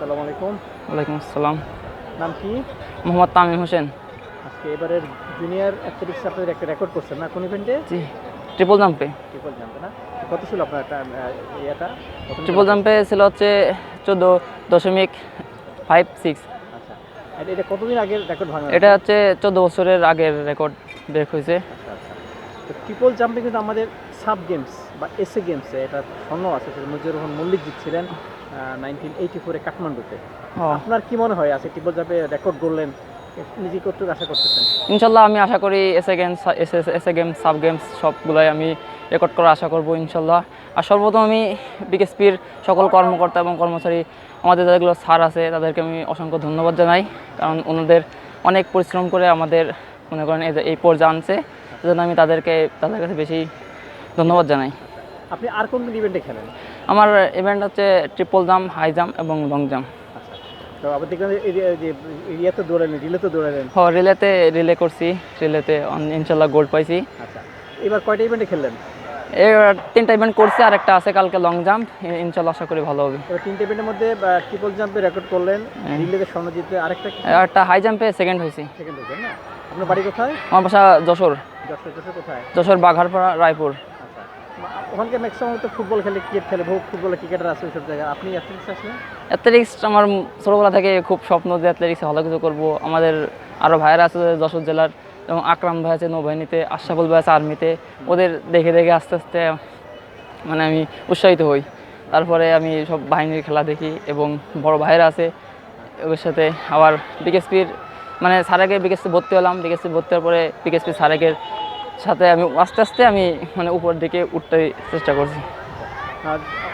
আসসালামু আলাইকুম। ওয়ালাইকুম আসসালাম। নাম কি? মোহাম্মদ তামিম হোসেন। আজকে এবারের জুনিয়র অ্যাথলেটিক্স আপনাদের একটা রেকর্ড করছেন না? কোন ইভেন্টে জি ট্রিপল জাম্পে ট্রিপল জাম্পে না? কত ছিল আপনার ইয়েটা? ট্রিপল জাম্পে ছিল হচ্ছে চোদ্দ দশমিক ফাইভ সিক্স আচ্ছা। এটা- এটা কতদিন আগের রেকর্ড ভাঙা এটা হচ্ছে চোদ্দ বছরের আগের রেকর্ড ব্রেক হয়েছে। আচ্ছা আচ্ছা। তো ট্রিপল জাম্পে কিন্তু আমাদের সাব গেমস বা এসএ গেমসে এটা স্বর্ণ আছে সেটা মুজিবুর রহমান মল্লিক জিতছিলেন নাইনটিন এইটি ফোরে কাঠমান্ডুতে। আপনার কি মনে হয় আছে ট্রিপল জাম্পে রেকর্ড করলেন নিজে কতটুকু আশা করতেছেন? ইনশাল্লাহ আমি আশা করি SA games SA games sub games সবগুলোই আমি রেকর্ড করার আশা করব ইনশাল্লাহ। আর সর্বপ্রথম আমি বিকেএসপির সকল কর্মকর্তা এবং কর্মচারী আমাদের যেগুলো স্যার আছে তাদেরকে আমি অসংখ্য ধন্যবাদ জানাই। কারণ ওনাদের অনেক পরিশ্রম করে আমাদের মনে করেন এই পর্যায়ে আনছে। সেজন্য আমি তাদেরকে তাদের কাছে বেশি ধন্যবাদ জানাই। আপনি আর কোন কোন ইভেন্টে খেলেন? আমার ইভেন্ট হচ্ছে ট্রিপল জাম্প হাই জাম্প এবং লং জাম্প আচ্ছা তো আপনি যে দৌড়ালেন রিলেতে দৌড়ালেন। হ রিলেতে রিলে করছি রিলেতে ইনশাল্লাহ গোল্ড পাইছি। আচ্ছা এবার কয়টা ইভেন্টে খেললেন? এবার তিনটা ইভেন্ট করছি আর একটা আছে কালকে লং জাম্প ইনশাল্লাহ আশা করি ভালো হবে। এবার তিনটে ইভেন্টের মধ্যে ট্রিপল জাম্পে রেকর্ড করলেন রিলেতে স্বর্ণ জিতে আরেকটা একটা হাই জাম্পে সেকেন্ড হয়েছি। সেকেন্ড হয়েছে না? আপনার বাড়ি কোথায়? আমার বাসা যশোর। যশোর বাঘারপাড়া রায়পুর। আচ্ছা। ওখানকে ম্যাক্সিমাম তো ফুটবল খেলে ক্রিকেট খেলে বহু ফুটবল ক্রিকেটার আছে ওইসব জায়গায়। আপনি অ্যাথলেটিক্স অ্যাথলেটিক্স আমার ছোটোবেলা থেকে খুব স্বপ্ন যে অ্যাথলেটিক্সে ভালো কিছু করব। আমাদের আরও ভাইয়েরা আছে যশোর জেলার এবং আকরাম ভাই আছে নৌবাহিনীতে আশরাফুল ভাই আছে আর্মিতে ওদের দেখে দেখে আস্তে আস্তে মানে আমি উৎসাহিত হই। তারপরে আমি সব বাহিনীর খেলা দেখি এবং বড় ভাইয়েরা আছে ওদের সাথে আবার বিকেএসপির মানে স্যারেকে বিকেএসপি ভর্তি হলাম। বিকেএসপি ভর্তি হওয়ার পরে বিকেএসপি স্যারেকের সাথে আমি আস্তে আস্তে আমি মানে উপর দিকে উঠতে চেষ্টা করছি।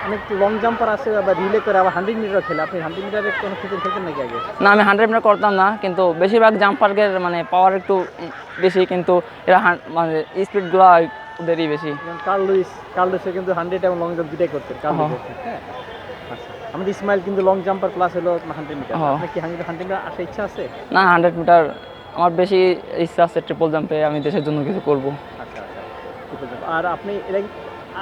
অনেক লং জাম্পার আছে বা রিলে করে আবার হান্ড্রেড মিটার খেলে। আপনি হান্ড্রেড মিটারে কোনো ক্রিকেট খেলতেন নাকি আগে? না আমি হান্ড্রেড মিটার করতাম না কিন্তু বেশিরভাগ জাম্প মানে পাওয়ার একটু বেশি কিন্তু এরা মানে স্পিডগুলো ওদেরই বেশি। কার্ল লুইস কার্ল লুইসে কিন্তু হান্ড্রেড এবং লং জাম্প দুটাই করতেন কার্ল হ্যাঁ। আমাদের ইসমাইল কিন্তু লং জাম্পার প্লাস হলো হান্ড্রেড মিটার হ্যাঁ। আপনার কি হান্ড্রেড মিটার আসার ইচ্ছা আছে? না হান্ড্রেড মিটার আমার বেশি ইচ্ছা আছে ট্রিপল জাম্পে আমি দেশের জন্য কিছু করব। আচ্ছা আচ্ছা। আর আপনি এর আগে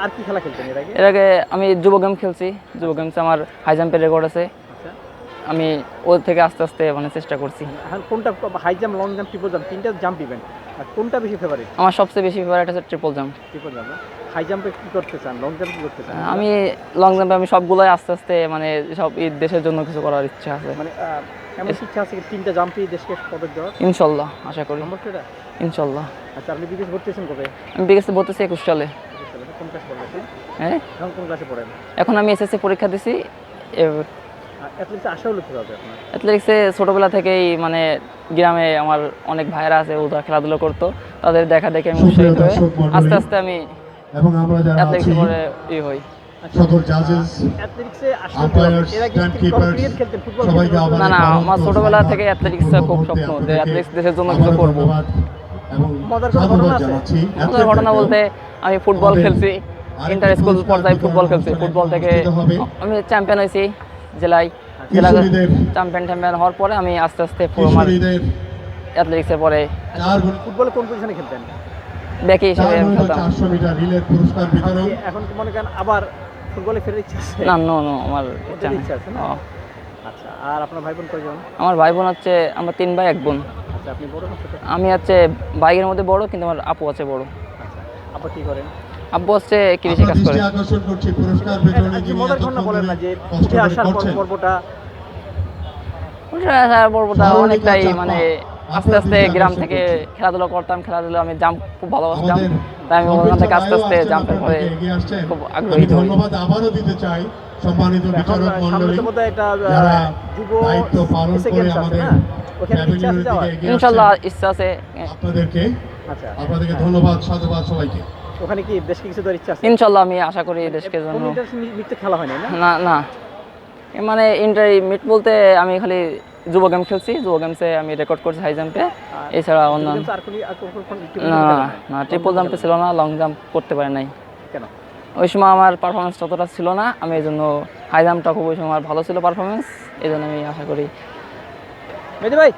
আর কি খেলা খেলতেন এর আগে? এর আগে আমি যুব গেম খেলছি। যুব গেমসে আমার হাই জাম্পের রেকর্ড আছে। আচ্ছা। আমি ওর থেকে আস্তে আস্তে মানে চেষ্টা করছি। এখন কোনটা high jump long jump triple jump তিনটা জাম্প ইভেন্ট আর কোনটা বেশি ফেভারিট আমার সবচেয়ে বেশি ফেভারিট আছে triple jump triple jump high জাম্পে কি করতে চান? লং জাম্প কি করতে চান? আমি লং জাম্পে আমি সবগুলোই আস্তে আস্তে মানে সব দেশের জন্য কিছু করার ইচ্ছা আছে। মানে এমন শিক্ষা আছে তিনটা জাম্পই দেশকে পদক ইনশাল্লাহ আশা করি। ইনশাল্লাহ। আচ্ছা আপনি বিদেশ ভর্তি হয়েছেন কবে? আমি বলতেছি একুশ সালে। কোন ক্লাস পড়েন হ্যাঁ? এখন কোন ক্লাসে পড়েন? এখন আমি এসএসসি পরীক্ষা দিছি অ্যাথলেটিক্সে আশা হলো কীভাবে আপনার? অ্যাথলেটিক্সে ছোটোবেলা থেকেই মানে গ্রামে আমার অনেক ভাইয়েরা আছে ওরা খেলাধুলো করতো। তাদের দেখা দেখে আমি উৎসাহিত হয়ে আস্তে আস্তে আমি এবং আমরা যারা আছি অ্যাথলেটিক্সে পরে ই হই। সকল জাজেস ফুটবল সবাইকে? আবার- না না আমার ছোটোবেলা। থেকে অ্যাথলেটিক্সে খুব স্বপ্ন যে অ্যাথলেটিক্স দেশের জন্য কিছু করব। মজার ঘটনা বলতে আমি ফুটবল খেলছি ইন্টার স্কুল পর্যায়ে ফুটবল খেলছি। ফুটবল থেকে আমি চ্যাম্পিয়ন হয়েছি জেলায়। জেলা চ্যাম্পিয়ন ট্যাম্পিয়ন হওয়ার পরে আমি আস্তে আস্তে পুরো আমার কিশোরীদের অ্যাথলেটিক্সে পরে গুণ কোন পজিশনে খেলতেন? ব্যাকি হিসেবে আমি খেলতাম। চারশো মিটার রিলের পুরস্কার বিতরণ। এখন কি মনে করেন আবার ফুটবলে ফেরার ইচ্ছা আছে? না নো নো আমার ইচ্ছা নেই। ইচ্ছা আছে না? আচ্ছা আর আপনার ভাই বোন কয়জন? আমার ভাই বোন হচ্ছে আমরা তিন ভাই এক বোন। আচ্ছা আপনি বড় না ছোট? আমি হচ্ছে বাইকের মধ্যে বড় কিন্তু আমার আপু আছে বড়। আচ্ছা আপা কি করেন? আব্বু হচ্ছে কৃষি কাজ করে। আকর্ষণ করছি পুরস্কার বিতরণে যিনি মজার ঘটনা বলেন না যে উঠে আসার পর পর্বটা। উঠে আসার পর্বটা অনেকটাই মানে আস্তে আস্তে গ্রাম থেকে। খেলাধুলা করতাম খেলাধুলা আমি জাম্প খুব ভালোবাসতাম। তাই আমি ওখান থেকে আস্তে আস্তে জাম্পের পরে। খুব আগ্রহী ধন্যবাদ আবারও দিতে চাই সম্মানিত বিচারক যারা দায়িত্ব পালন করে আমাদের ইনশাল্লাহ ইচ্ছা আছে। আপনাদেরকে আচ্ছা। আপনাদেরকে ধন্যবাদ সাধুবাদ সবাইকে। ওখানে কি দেশকে কিছু দেওয়ার ইচ্ছা আছে? ইনশাল্লাহ আমি আশা করি দেশকে জন্য খেলা হয় না না? না না। এ মানে বলতে আমি খালি যুব গেম খেলছি যুব গেমসে আমি রেকর্ড করছি হাই জাম্পে এছাড়া অন্য না, না ট্রিপল জাম্পে ছিল না লং জাম্প করতে পারে নাই। কেন? ওই সময় আমার পারফরমেন্স ততটা ছিল না আমি এই জন্য হাই জাম্পটা খুব ওই সময় আমার ভালো ছিল পারফরমেন্স এই জন্য আমি আশা করি মেদি ভাই